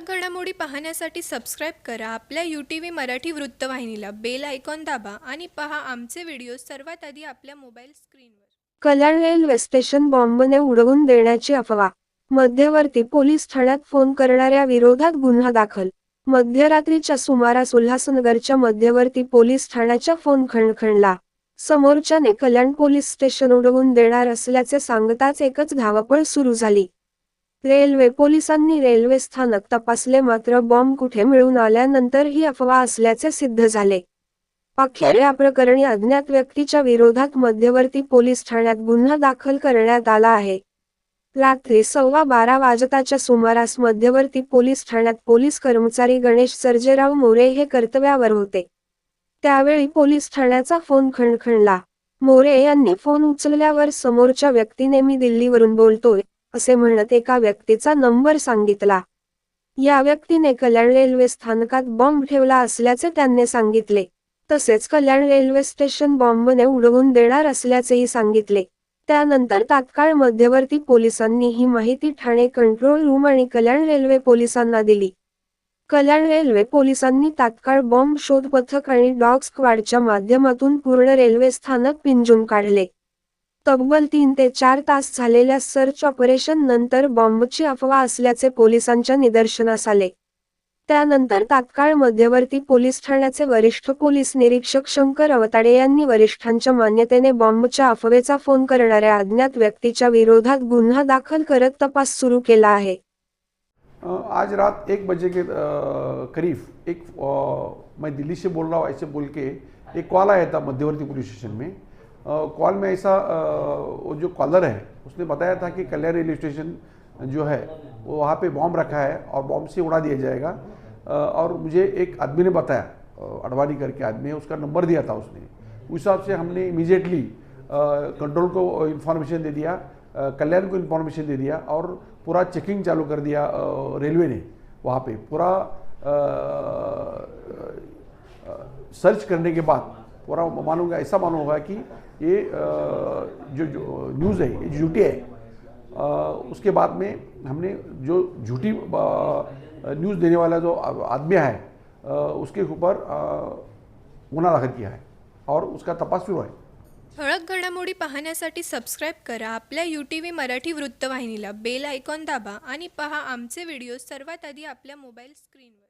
ठळक घडामोडी पाहण्यासाठी सबस्क्राईब करा. आपल्या यू टी व्ही मराठी वृत्तवाहिनीला बेल आयकॉन दाबा आणि पहा आमचे व्हिडिओ सर्वात आधी आपल्या मोबाईल स्क्रीनवर कल्याण रेल्वे स्टेशन बॉम्बने उडवून देण्याची अफवा. मध्यवर्ती पोलीस ठाण्यात फोन करणाऱ्या विरोधात गुन्हा दाखल. मध्यरात्रीच्या सुमारास उल्हासनगरच्या मध्यवर्ती पोलीस ठाण्याच्या फोन खणखणला. समोरच्याने कल्याण पोलीस स्टेशन उडवून देणार असल्याचे सांगताच एकच धावपळ सुरू झाली. रेल्वे पोलिसांनी रेल्वे स्थानक तपासले मात्र बॉम्ब कुठे मिळून आल्यानंतर ही अफवा असल्याचे सिद्ध झाले. अखेर या प्रकरणी अज्ञात व्यक्तीच्या विरोधात मध्यवर्ती पोलीस ठाण्यात गुन्हा दाखल करण्यात आला आहे. रात्री सव्वा बारा वाजताच्या सुमारास मध्यवर्ती पोलीस ठाण्यात पोलीस कर्मचारी गणेश सर्जेराव मोरे हे कर्तव्यावर होते. त्यावेळी पोलीस ठाण्याचा फोन खणखणला. मोरे यांनी फोन उचलल्यावर समोरच्या व्यक्तीने मी दिल्लीवरून बोलतोय. असे म्हणत एका व्यक्तीचा नंबर सांगितला. या व्यक्तीने कल्याण रेल्वे स्थानकात बॉम्ब ठेवला असल्याचे त्यांनी सांगितले. तसेच कल्याण रेल्वे स्टेशन बॉम्बने उडवून देणार असल्याचेही सांगितले. त्यानंतर तात्काळ मध्यवर्ती पोलिसांनी ही माहिती ठाणे कंट्रोल रूम आणि कल्याण रेल्वे पोलिसांना दिली. कल्याण रेल्वे पोलिसांनी तात्काळ बॉम्ब शोध पथक आणि डॉग स्क्वाडच्या माध्यमातून पूर्ण रेल्वे स्थानक पिंजून काढले. तब्बल तीन ते चार तास झालेल्या सर्च ऑपरेशन नंतर बॉम्बची अफवा असल्याचे पोलिसांच्या निदर्शनास आले. त्यानंतर तात्काळ मध्यवर्ती पोलीस ठाण्याचे वरिष्ठ पोलीस निरीक्षक शंकर अवताडे यांनी वरिष्ठांच्या मान्यतेने बॉम्बच्या अफवेचा फोन करणाऱ्या अज्ञात व्यक्तीच्या विरोधात गुन्हा दाखल करत तपास सुरू केला आहे. आज रात एक बजे के करीब एक मैं दिल्ली से बोल रहा हूँ ऐसे बोल के एक कॉल आया था मध्यवर्ती पुलिस स्टेशन में। कॉल में ऐसा वो जो कॉलर है उसने बताया था कि कल्याण रेलवे स्टेशन जो है वो वहाँ पे बॉम्ब रखा है और बॉम्ब से उड़ा दिया जाएगा। और मुझे एक आदमी ने बताया अडवाणी करके आदमी है उसका नंबर दिया था उसने। उस हिसाब से हमने इमीजिएटली कंट्रोल को इन्फॉर्मेशन दे दिया कल्याण को इन्फॉर्मेशन दे दिया और पूरा चेकिंग चालू कर दिया रेलवे ने वहाँ पूरा अ, सर्च करने के बाद पूरा मालूम ऐसा मालूम होगा कि ये जो जो न्यूज़ है ये झूठी है। उसके बाद में हमने जो झूठी न्यूज़ देने वाला जो आदमी है उसके ऊपर गुन्हा दाखल किया है और उसका तपास शुरू है। ठळक घडामोडी पाहण्यासाठी सबस्क्राईब करा आपल्या यू टी व्ही मराठी वृत्तवाहिनीला बेल आयकॉन दाबा आणि पहा आमचे व्हिडिओ सर्वात आधी आपल्या मोबाईल स्क्रीनवर